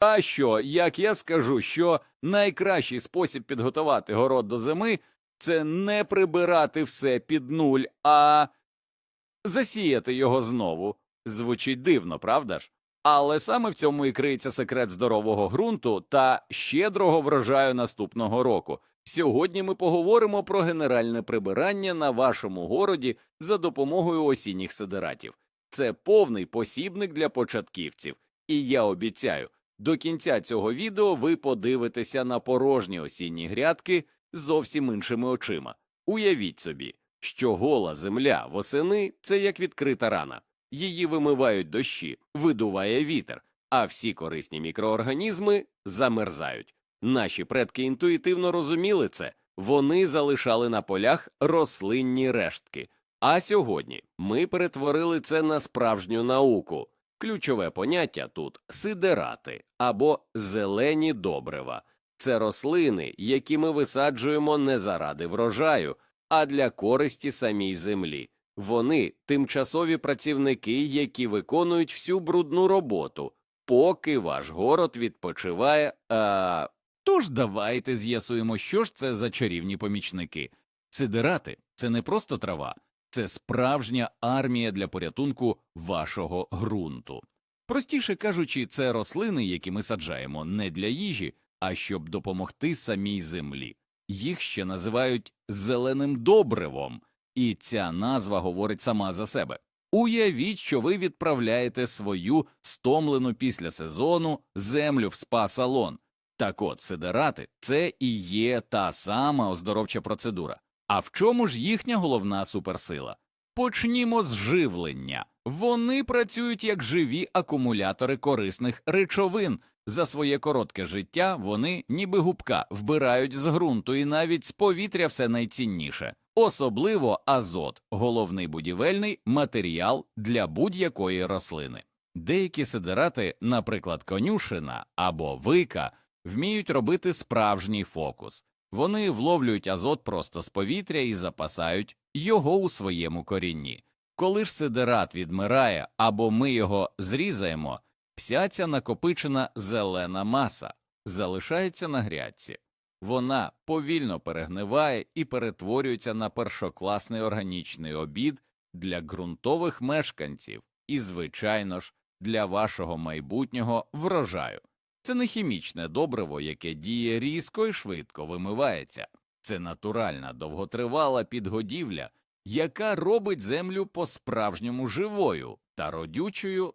А що, як я скажу, що найкращий спосіб підготувати город до зими це не прибирати все під нуль, а засіяти його знову. Звучить дивно, правда ж? Але саме в цьому і криється секрет здорового ґрунту та щедрого врожаю наступного року. Сьогодні ми поговоримо про генеральне прибирання на вашому городі за допомогою осінніх сидератів. Це повний посібник для початківців, і я обіцяю, до кінця цього відео ви подивитеся на порожні осінні грядки зовсім іншими очима. Уявіть собі, що гола земля восени це як відкрита рана. Її вимивають дощі, видуває вітер, а всі корисні мікроорганізми замерзають. Наші предки інтуїтивно розуміли це, вони залишали на полях рослинні рештки. А сьогодні ми перетворили це на справжню науку. Ключове поняття тут сидерати або зелені добрива. Це рослини, які ми висаджуємо не заради врожаю, а для користі самій землі. Вони тимчасові працівники, які виконують всю брудну роботу, поки ваш город відпочиває. А... Тож давайте з'ясуємо, що ж це за чарівні помічники. Сидирати це не просто трава, це справжня армія для порятунку вашого ґрунту. Простіше кажучи, це рослини, які ми саджаємо не для їжі, а щоб допомогти самій землі. Їх ще називають зеленим добривом, і ця назва говорить сама за себе. Уявіть, що ви відправляєте свою стомлену після сезону землю в спа-салон. Так от, сидерати це і є та сама оздоровча процедура. А в чому ж їхня головна суперсила? Почнімо з живлення. Вони працюють як живі акумулятори корисних речовин. За своє коротке життя вони, ніби губка, вбирають з ґрунту і навіть з повітря все найцінніше, особливо азот, головний будівельний матеріал для будь-якої рослини. Деякі сидерати, наприклад, конюшина або вика, вміють робити справжній фокус. Вони вловлюють азот просто з повітря і запасають його у своєму корінні. Коли ж сидерат відмирає або ми його зрізаємо, вся ця накопичена зелена маса залишається на грядці. Вона повільно перегниває і перетворюється на першокласний органічний обід для ґрунтових мешканців і, звичайно ж, для вашого майбутнього врожаю. Це не хімічне добриво, яке діє різко і швидко вимивається. Це натуральна довготривала підгодівля, яка робить землю по-справжньому живою та родючою.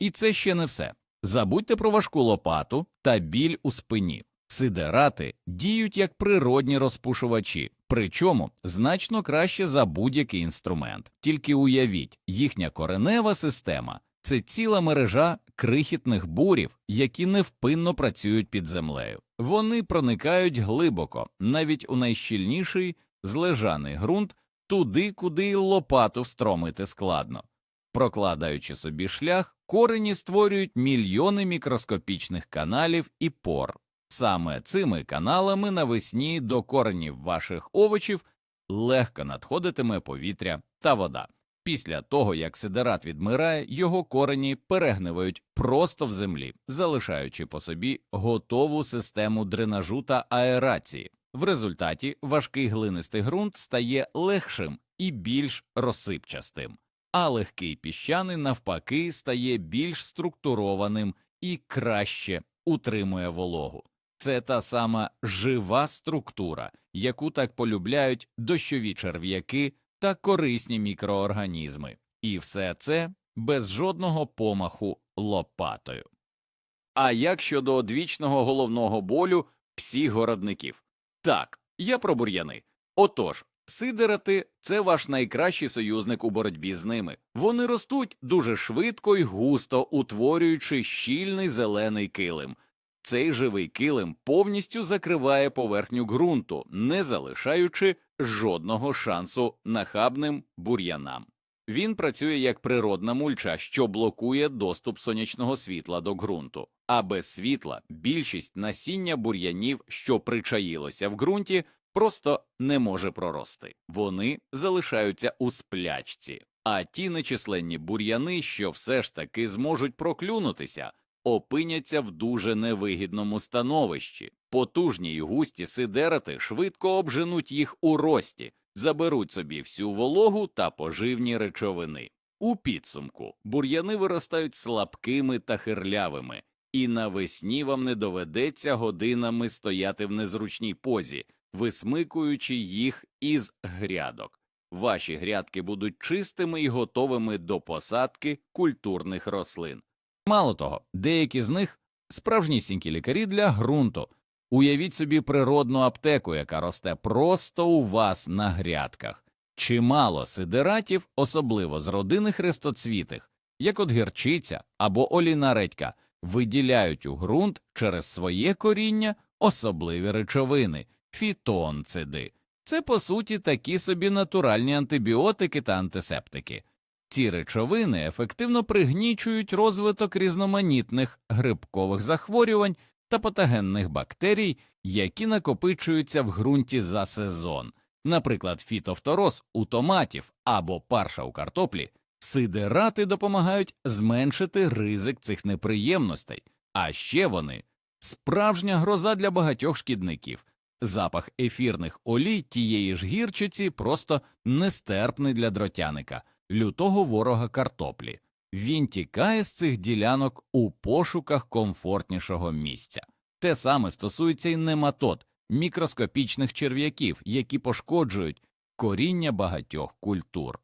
І це ще не все. Забудьте про важку лопату та біль у спині. Сидерати діють як природні розпушувачі, причому значно краще за будь-який інструмент. Тільки уявіть, їхня коренева система це ціла мережа крихітних бурів, які невпинно працюють під землею. Вони проникають глибоко, навіть у найщільніший злежаний ґрунт, туди, куди й лопату встромити складно. Прокладаючи собі шлях, корені створюють мільйони мікроскопічних каналів і пор. Саме цими каналами навесні до коренів ваших овочів легко надходитиме повітря та вода. Після того, як сидерат відмирає, його корені перегнивають просто в землі, залишаючи по собі готову систему дренажу та аерації. В результаті важкий глинистий ґрунт стає легшим і більш розсипчастим, а легкий піщаний, навпаки, стає більш структурованим і краще утримує вологу. Це та сама жива структура, яку так полюбляють дощові черв'яки та корисні мікроорганізми, і все це без жодного помаху лопатою. А як щодо одвічного головного болю всіх городників? Так, я про бур'яни. Отож, сидерати це ваш найкращий союзник у боротьбі з ними. Вони ростуть дуже швидко і густо, утворюючи щільний зелений килим. Цей живий килим повністю закриває поверхню ґрунту, не залишаючи жодного шансу нахабним бур'янам. Він працює як природна мульча, що блокує доступ сонячного світла до ґрунту, а без світла більшість насіння бур'янів, що причаїлося в ґрунті, просто не може прорости. Вони залишаються у сплячці, а ті нечисленні бур'яни, що все ж таки зможуть проклюнутися, опиняться в дуже невигідному становищі. Потужні й густі сидерати швидко обженуть їх у рості, заберуть собі всю вологу та поживні речовини. У підсумку бур'яни виростають слабкими та хирлявими, і навесні вам не доведеться годинами стояти в незручній позі, висмикуючи їх із грядок. Ваші грядки будуть чистими і готовими до посадки культурних рослин. Мало того, деякі з них справжнісінькі лікарі для ґрунту. Уявіть собі природну аптеку, яка росте просто у вас на грядках. Чимало сидератів, особливо з родини хрестоцвітих, як от гірчиця або оліна редька, виділяють у ґрунт через своє коріння особливі речовини фітонциди. Це по суті такі собі натуральні антибіотики та антисептики. Ці речовини ефективно пригнічують розвиток різноманітних грибкових захворювань та патогенних бактерій, які накопичуються в ґрунті за сезон, наприклад, фітофтороз у томатів або парша у картоплі. Сидерати допомагають зменшити ризик цих неприємностей, а ще вони справжня гроза для багатьох шкідників. Запах ефірних олій тієї ж гірчиці просто нестерпний для дротяника, лютого ворога картоплі. Він тікає з цих ділянок у пошуках комфортнішого місця. Те саме стосується й нематод, мікроскопічних черв'яків, які пошкоджують коріння багатьох культур.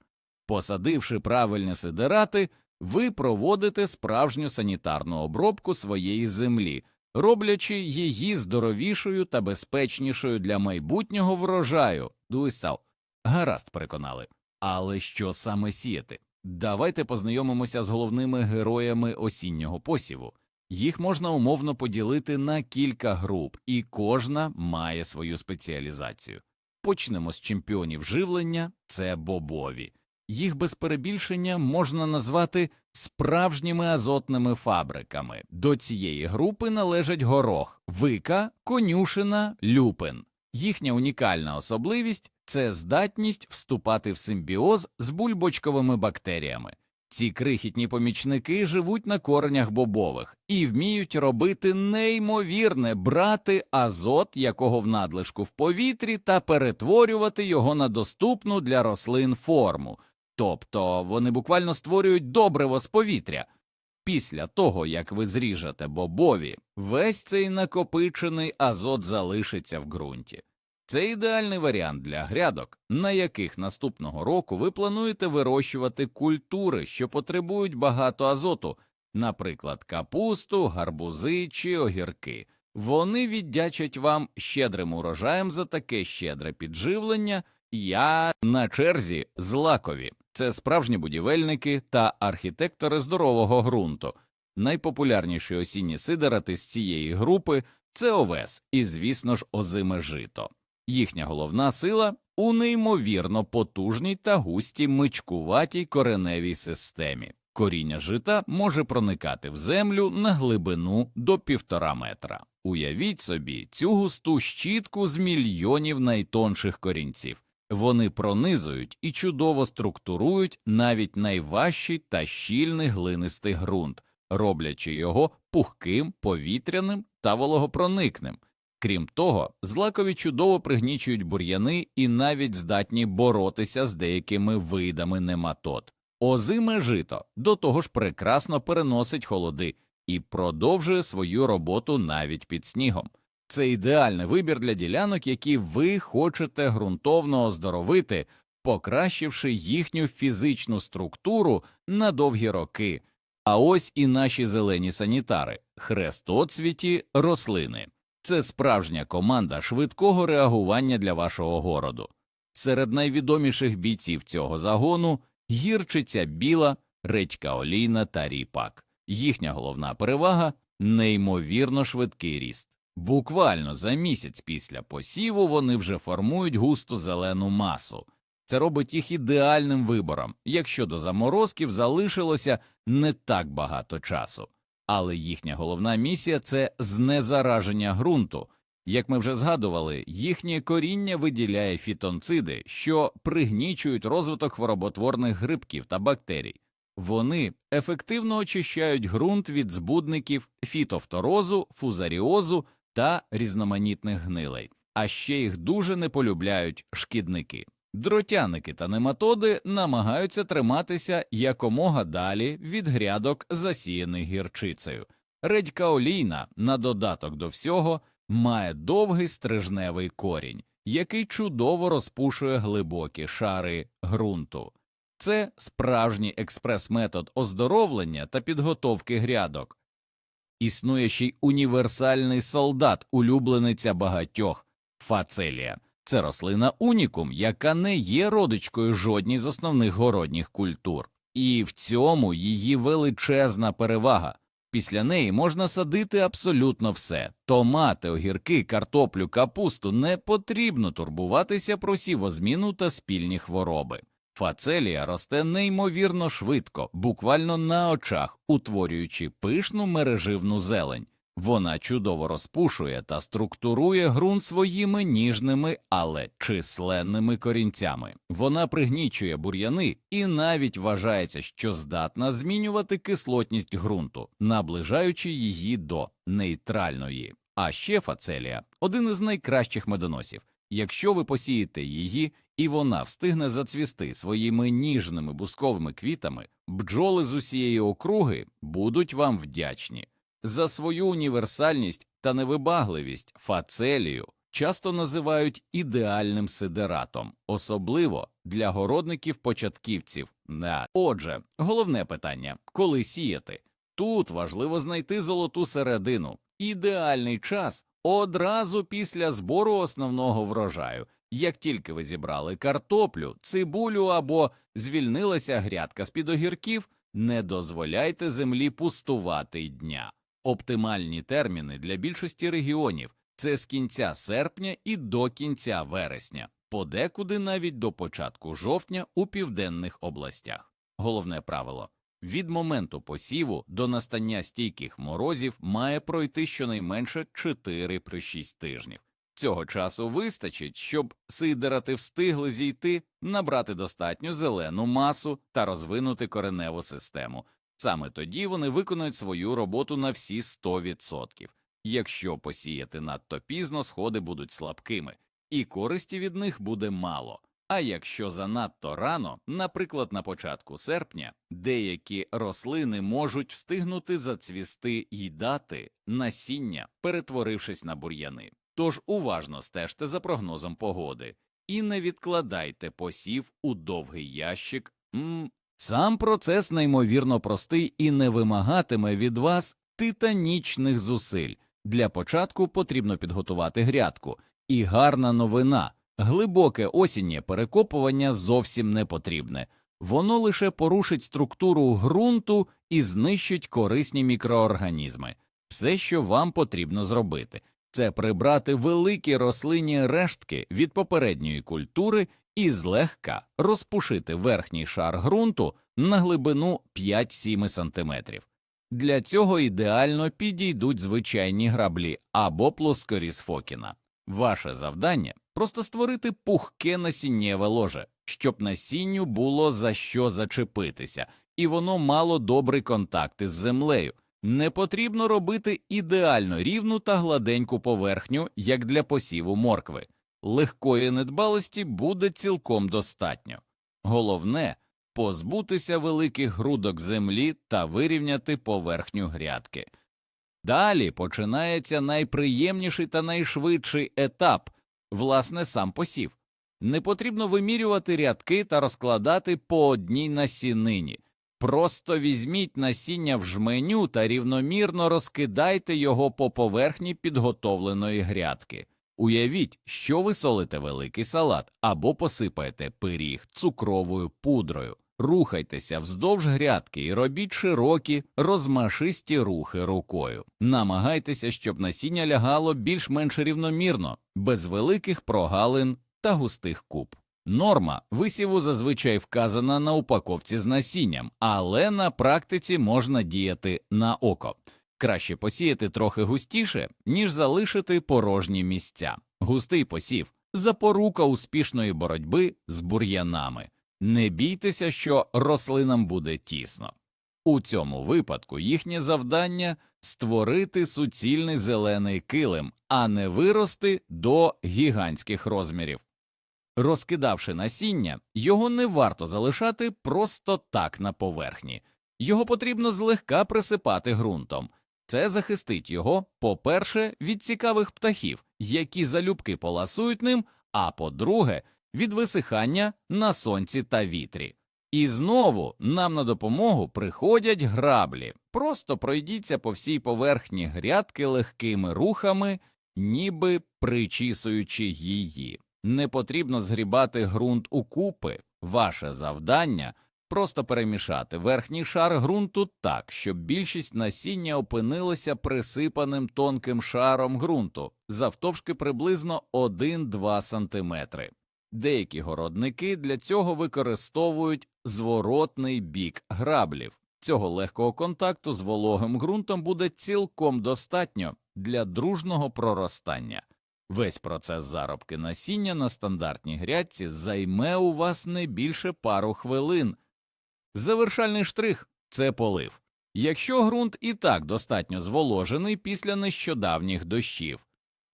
Посадивши правильні сидерати, ви проводите справжню санітарну обробку своєї землі, роблячи її здоровішою та безпечнішою для майбутнього врожаю. Дуйсав. Гаразд, переконали. Але що саме сіяти? Давайте познайомимося з головними героями осіннього посіву. Їх можна умовно поділити на кілька груп, і кожна має свою спеціалізацію. Почнемо з чемпіонів живлення це бобові. Їх без перебільшення можна назвати справжніми азотними фабриками. До цієї групи належать горох, вика, конюшина, люпин. Їхня унікальна особливість це здатність вступати в симбіоз з бульбочковими бактеріями. Ці крихітні помічники живуть на коренях бобових і вміють робити неймовірне брати азот, якого в надлишку в повітрі, та перетворювати його на доступну для рослин форму. Тобто вони буквально створюють добриво з повітря. Після того, як ви зріжете бобові, весь цей накопичений азот залишиться в ґрунті. Це ідеальний варіант для грядок, на яких наступного року ви плануєте вирощувати культури, що потребують багато азоту, наприклад, капусту, гарбузи чи огірки. Вони віддячать вам щедрим урожаєм за таке щедре підживлення. Я на черзі злакові. Це справжні будівельники та архітектори здорового ґрунту. Найпопулярніші осінні сидерати з цієї групи це овес і, звісно ж, озиме жито. Їхня головна сила у неймовірно потужній та густій мичкуватій кореневій системі. Коріння жита може проникати в землю на глибину до півтора метра. Уявіть собі цю густу щітку з мільйонів найтонших корінців. Вони пронизують і чудово структурують навіть найважчий та щільний глинистий ґрунт, роблячи його пухким, повітряним та вологопроникним. Крім того, злакові чудово пригнічують бур'яни і навіть здатні боротися з деякими видами нематод. Озиме жито до того ж прекрасно переносить холоди і продовжує свою роботу навіть під снігом. Це ідеальний вибір для ділянок, які ви хочете ґрунтовно оздоровити, покращивши їхню фізичну структуру на довгі роки. А ось і наші зелені санітари хрестоцвіті рослини. Це справжня команда швидкого реагування для вашого городу. Серед найвідоміших бійців цього загону гірчиця біла, редька олійна та ріпак. Їхня головна перевага неймовірно швидкий ріст. Буквально за місяць після посіву вони вже формують густу зелену масу. Це робить їх ідеальним вибором, якщо до заморозків залишилося не так багато часу. Але їхня головна місія це знезараження ґрунту. Як ми вже згадували, їхнє коріння виділяє фітонциди, що пригнічують розвиток хвороботворних грибків та бактерій. Вони ефективно очищають ґрунт від збудників фітофторозу, фузаріозу та різноманітних гнилей, а ще їх дуже не полюбляють шкідники. Дротяники та нематоди намагаються триматися якомога далі від грядок, засіяних гірчицею. Редька олійна, на додаток до всього, має довгий стрижневий корінь, який чудово розпушує глибокі шари ґрунту. Це справжній експрес-метод оздоровлення та підготовки грядок. Існує ще й універсальний солдат, улюблениця багатьох фацелія. Це рослина унікум, яка не є родичкою жодній з основних городніх культур, і в цьому її величезна перевага. Після неї можна садити абсолютно все томати, огірки, картоплю, капусту не потрібно турбуватися про сівозміну та спільні хвороби. Фацелія росте неймовірно швидко, буквально на очах, утворюючи пишну мереживну зелень. Вона чудово розпушує та структурує ґрунт своїми ніжними, але численними корінцями. Вона пригнічує бур'яни і навіть вважається, що здатна змінювати кислотність ґрунту, наближаючи її до нейтральної. А ще фацелія один із найкращих медоносів. Якщо ви посієте її і вона встигне зацвісти своїми ніжними бусковими квітами, бджоли з усієї округи будуть вам вдячні. За свою універсальність та невибагливість фацелію часто називають ідеальним сидератом, особливо для городників-початківців. Отже, головне питання коли сіяти? Тут важливо знайти золоту середину. Ідеальний час одразу після збору основного врожаю. Як тільки ви зібрали картоплю, цибулю або звільнилася грядка з під огірків, не дозволяйте землі пустувати дня. Оптимальні терміни для більшості регіонів це з кінця серпня і до кінця вересня, подекуди навіть до початку жовтня у південних областях. Головне правило від моменту посіву до настання стійких морозів має пройти щонайменше 4-6 тижнів. Цього часу вистачить, щоб сидерати встигли зійти, набрати достатню зелену масу та розвинути кореневу систему. Саме тоді вони виконують свою роботу на всі 100%. Якщо посіяти надто пізно, сходи будуть слабкими, і користі від них буде мало. А якщо занадто рано, наприклад, на початку серпня, деякі рослини можуть встигнути зацвісти й дати насіння, перетворившись на бур'яни. Тож уважно стежте за прогнозом погоди і не відкладайте посів у довгий ящик. М Сам процес неймовірно простий і не вимагатиме від вас титанічних зусиль. Для початку потрібно підготувати грядку, і гарна новина глибоке осіннє перекопування зовсім не потрібне, воно лише порушить структуру ґрунту і знищить корисні мікроорганізми. Все, що вам потрібно зробити, це прибрати великі рослинні рештки від попередньої культури і злегка розпушити верхній шар ґрунту на глибину 5-7 см. Для цього ідеально підійдуть звичайні граблі або плоскоріз Фокіна. Ваше завдання просто створити пухке насіннєве ложе, щоб насінню було за що зачепитися, і воно мало добрий контакт із землею. Не потрібно робити ідеально рівну та гладеньку поверхню, як для посіву моркви. Легкої недбалості буде цілком достатньо. Головне позбутися великих грудок землі та вирівняти поверхню грядки. Далі починається найприємніший та найшвидший етап власне сам посів. Не потрібно вимірювати рядки та розкладати по одній насінині. Просто візьміть насіння в жменю та рівномірно розкидайте його по поверхні підготовленої грядки. Уявіть, що ви солите великий салат або посипаєте пиріг цукровою пудрою. Рухайтеся вздовж грядки і робіть широкі, розмашисті рухи рукою. Намагайтеся, щоб насіння лягало більш-менш рівномірно, без великих прогалин та густих куб. Норма висіву зазвичай вказана на упаковці з насінням, але на практиці можна діяти на око. Краще посіяти трохи густіше, ніж залишити порожні місця. Густий посів запорука успішної боротьби з бур'янами. Не бійтеся, що рослинам буде тісно. У цьому випадку їхнє завдання створити суцільний зелений килим, а не вирости до гігантських розмірів. Розкидавши насіння, його не варто залишати просто так на поверхні, його потрібно злегка присипати ґрунтом. Це захистить його, по-перше, від цікавих птахів, які залюбки поласують ним, а по-друге, від висихання на сонці та вітрі. І знову нам на допомогу приходять граблі. Просто пройдіться по всій поверхні грядки легкими рухами, ніби причісуючи її. Не потрібно згрібати ґрунт у купи. Ваше завдання просто перемішати верхній шар ґрунту так, щоб більшість насіння опинилося присипаним тонким шаром ґрунту завтовшки приблизно 1-2 см. Деякі городники для цього використовують зворотний бік граблів. Цього легкого контакту з вологим ґрунтом буде цілком достатньо для дружного проростання. Весь процес заробки насіння на стандартній грядці займе у вас не більше пару хвилин. Завершальний штрих це полив. Якщо ґрунт і так достатньо зволожений після нещодавніх дощів,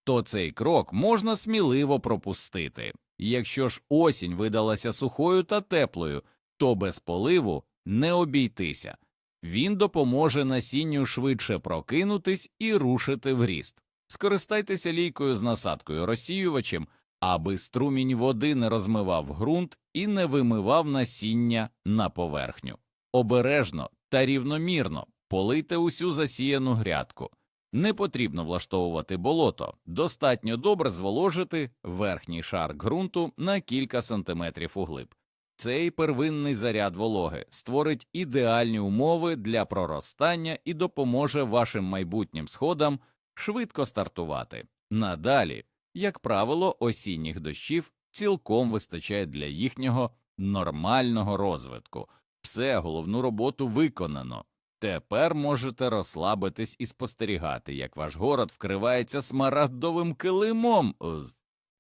то цей крок можна сміливо пропустити. Якщо ж осінь видалася сухою та теплою, то без поливу не обійтися. Він допоможе насінню швидше прокинутись і рушити в ріст. Скористайтеся лійкою з насадкою розсіювачем, аби струмінь води не розмивав ґрунт і не вимивав насіння на поверхню. Обережно та рівномірно полийте усю засіяну грядку. Не потрібно влаштовувати болото, достатньо добре зволожити верхній шар ґрунту на кілька сантиметрів углиб. Цей первинний заряд вологи створить ідеальні умови для проростання і допоможе вашим майбутнім сходам швидко стартувати. Надалі, як правило, осінніх дощів цілком вистачає для їхнього нормального розвитку. Все головну роботу виконано. Тепер можете розслабитись і спостерігати, як ваш город вкривається смарагдовим килимом.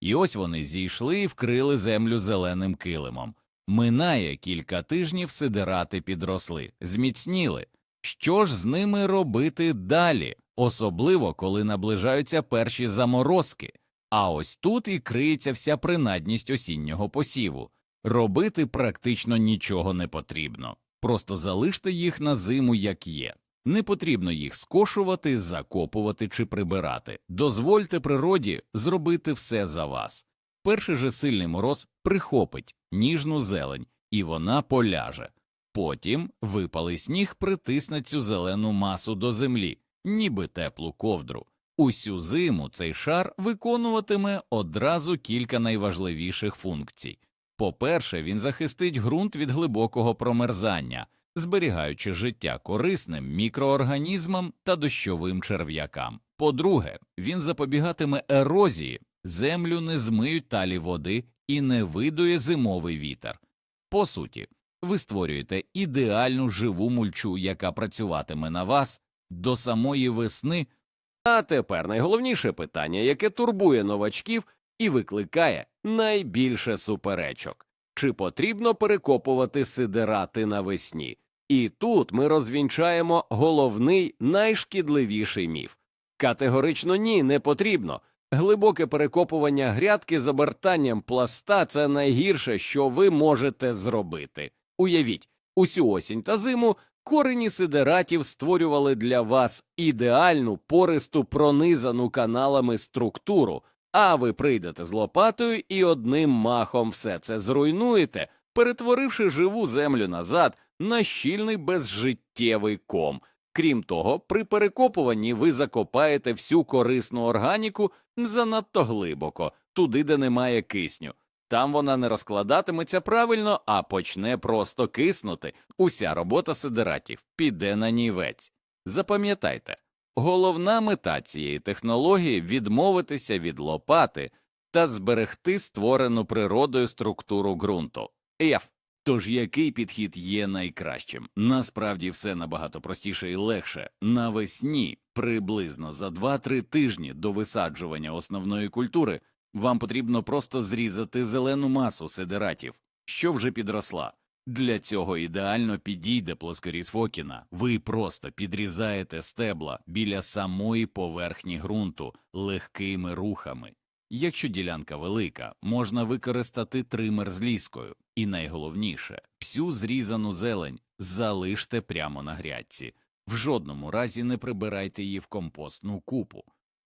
І ось вони зійшли і вкрили землю зеленим килимом. Минає кілька тижнів сидирати підросли, зміцніли. Що ж з ними робити далі, особливо коли наближаються перші заморозки? А ось тут і криється вся принадність осіннього посіву. Робити практично нічого не потрібно. Просто залиште їх на зиму, як є. Не потрібно їх скошувати, закопувати чи прибирати. Дозвольте природі зробити все за вас. Перший же сильний мороз прихопить ніжну зелень, і вона поляже. Потім випалий сніг притисне цю зелену масу до землі, ніби теплу ковдру. Усю зиму цей шар виконуватиме одразу кілька найважливіших функцій. По-перше, він захистить ґрунт від глибокого промерзання, зберігаючи життя корисним мікроорганізмам та дощовим черв'якам. По-друге, він запобігатиме ерозії, землю не змиють талі води і не видує зимовий вітер. По суті, ви створюєте ідеальну живу мульчу, яка працюватиме на вас до самої весни. А тепер найголовніше питання, яке турбує новачків і викликає найбільше суперечок чи потрібно перекопувати сидирати навесні? І тут ми розвінчаємо головний найшкідливіший міф. Категорично ні, не потрібно. Глибоке перекопування грядки з обертанням пласта це найгірше, що ви можете зробити. Уявіть, усю осінь та зиму корені сидератів створювали для вас ідеальну пористу пронизану каналами структуру, а ви прийдете з лопатою і одним махом все це зруйнуєте, перетворивши живу землю назад на щільний безжиттєвий ком. Крім того, при перекопуванні ви закопаєте всю корисну органіку занадто глибоко, туди, де немає кисню. Там вона не розкладатиметься правильно, а почне просто киснути. Уся робота сидератів піде на нівець. Запам'ятайте, головна мета цієї технології відмовитися від лопати та зберегти створену природою структуру ґрунту. Еф. Тож який підхід є найкращим? Насправді все набагато простіше і легше. Навесні, приблизно за 2-3 тижні до висаджування основної культури, вам потрібно просто зрізати зелену масу сидератів. що вже підросла. Для цього ідеально підійде плоскоріз Фокіна. Ви просто підрізаєте стебла біля самої поверхні ґрунту легкими рухами. Якщо ділянка велика, можна використати тример з ліскою. І найголовніше, всю зрізану зелень залиште прямо на грядці. В жодному разі не прибирайте її в компостну купу.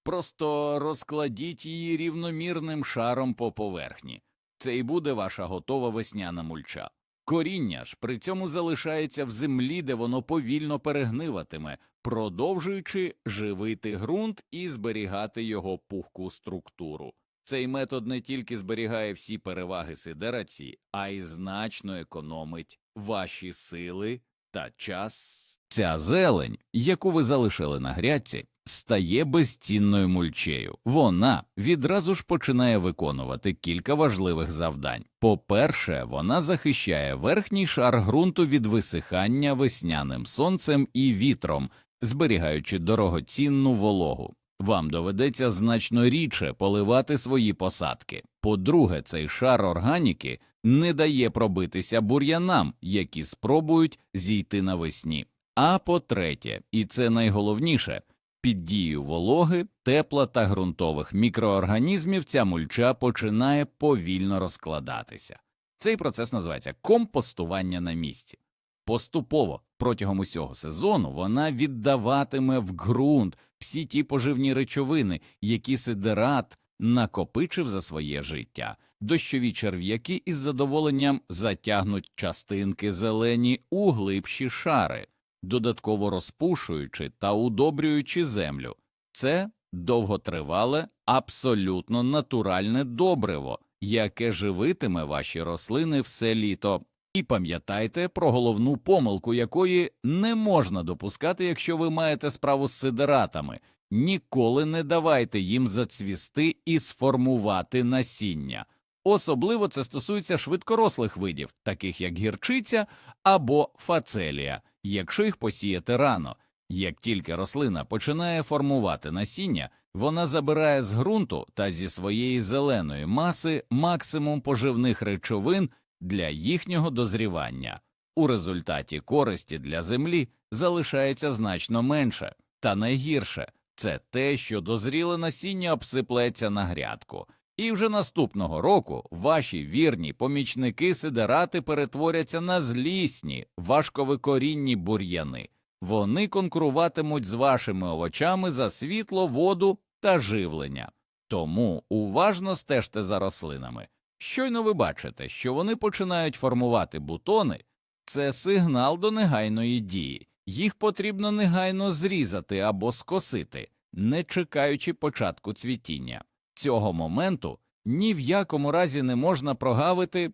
Просто розкладіть її рівномірним шаром по поверхні. Це і буде ваша готова весняна мульча. Коріння ж при цьому залишається в землі, де воно повільно перегниватиме, продовжуючи живити ґрунт і зберігати його пухку структуру. Цей метод не тільки зберігає всі переваги сидерації, а й значно економить ваші сили та час. Ця зелень, яку ви залишили на грядці, стає безцінною мульчею. Вона відразу ж починає виконувати кілька важливих завдань. По-перше, вона захищає верхній шар ґрунту від висихання весняним сонцем і вітром, зберігаючи дорогоцінну вологу. Вам доведеться значно рідше поливати свої посадки. По-друге, цей шар органіки не дає пробитися бур'янам, які спробують зійти навесні. А по-третє, і це найголовніше, під дією вологи, тепла та ґрунтових мікроорганізмів ця мульча починає повільно розкладатися. Цей процес називається компостування на місці. Поступово протягом усього сезону вона віддаватиме в ґрунт всі ті поживні речовини, які сидерат накопичив за своє життя. Дощові черв'яки із задоволенням затягнуть частинки зелені у глибші шари, додатково розпушуючи та удобрюючи землю. Це довготривале, абсолютно натуральне добриво, яке живитиме ваші рослини все літо. І пам'ятайте про головну помилку, якої не можна допускати, якщо ви маєте справу з сидератами. Ніколи не давайте їм зацвісти і сформувати насіння. Особливо це стосується швидкорослих видів, таких як гірчиця або фацелія, якщо їх посіяти рано. Як тільки рослина починає формувати насіння, вона забирає з ґрунту та зі своєї зеленої маси максимум поживних речовин для їхнього дозрівання. У результаті користі для землі залишається значно менше, та найгірше це те, що дозріле насіння обсиплеться на грядку. І вже наступного року ваші вірні помічники сидерати перетворяться на злісні, важковикорінні бур'яни. Вони конкуруватимуть з вашими овочами за світло, воду та живлення. Тому уважно стежте за рослинами. Щойно ви бачите, що вони починають формувати бутони, це сигнал до негайної дії. Їх потрібно негайно зрізати або скосити, не чекаючи початку цвітіння. Цього моменту ні в якому разі не можна прогавити.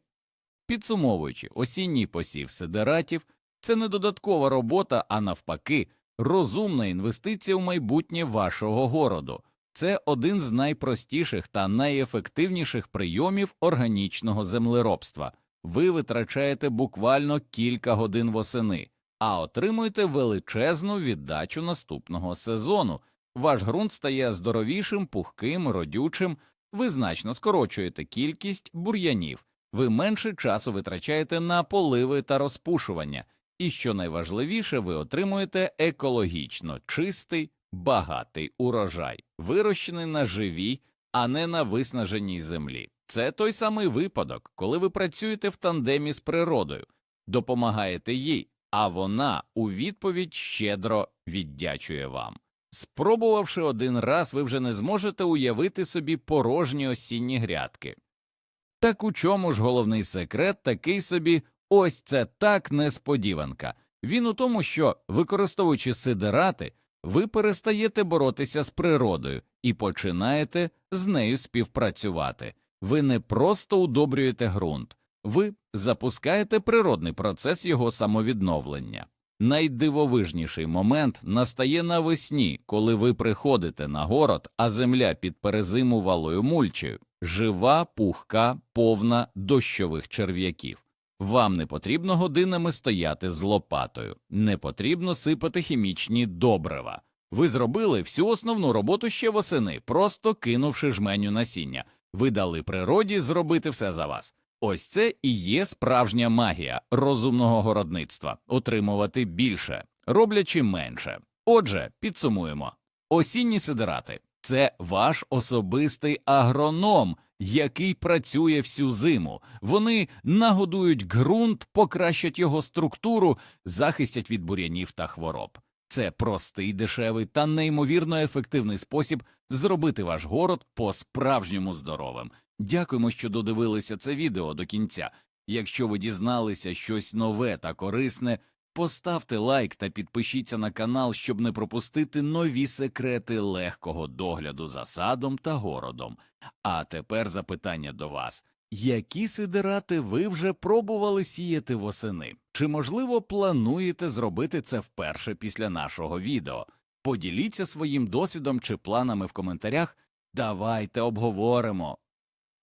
Підсумовуючи, осінній посів сидератів це не додаткова робота, а навпаки, розумна інвестиція в майбутнє вашого городу. Це один з найпростіших та найефективніших прийомів органічного землеробства. Ви витрачаєте буквально кілька годин восени, а отримуєте величезну віддачу наступного сезону. Ваш ґрунт стає здоровішим, пухким, родючим, ви значно скорочуєте кількість бур'янів, ви менше часу витрачаєте на поливи та розпушування, і що найважливіше, ви отримуєте екологічно чистий, багатий урожай, вирощений на живій, а не на виснаженій землі. Це той самий випадок, коли ви працюєте в тандемі з природою, допомагаєте їй, а вона у відповідь щедро віддячує вам. Спробувавши один раз, ви вже не зможете уявити собі порожні осінні грядки. Так у чому ж головний секрет такий собі ось це так несподіванка. Він у тому, що, використовуючи сидерати, ви перестаєте боротися з природою і починаєте з нею співпрацювати. Ви не просто удобрюєте ґрунт, ви запускаєте природний процес його самовідновлення. Найдивовижніший момент настає навесні, коли ви приходите на город, а земля під перезимувалою мульчею, жива, пухка, повна дощових черв'яків. Вам не потрібно годинами стояти з лопатою, не потрібно сипати хімічні добрива. Ви зробили всю основну роботу ще восени, просто кинувши жменю насіння. Ви дали природі зробити все за вас. Ось це і є справжня магія розумного городництва отримувати більше, роблячи менше. Отже, підсумуємо: осінні сидирати це ваш особистий агроном, який працює всю зиму. Вони нагодують ґрунт, покращать його структуру, захистять від бур'янів та хвороб. Це простий, дешевий та неймовірно ефективний спосіб зробити ваш город по-справжньому здоровим. Дякуємо, що додивилися це відео до кінця. Якщо ви дізналися щось нове та корисне, поставте лайк та підпишіться на канал, щоб не пропустити нові секрети легкого догляду за садом та городом. А тепер запитання до вас. Які сидирати ви вже пробували сіяти восени? Чи, можливо, плануєте зробити це вперше після нашого відео? Поділіться своїм досвідом чи планами в коментарях. Давайте обговоримо.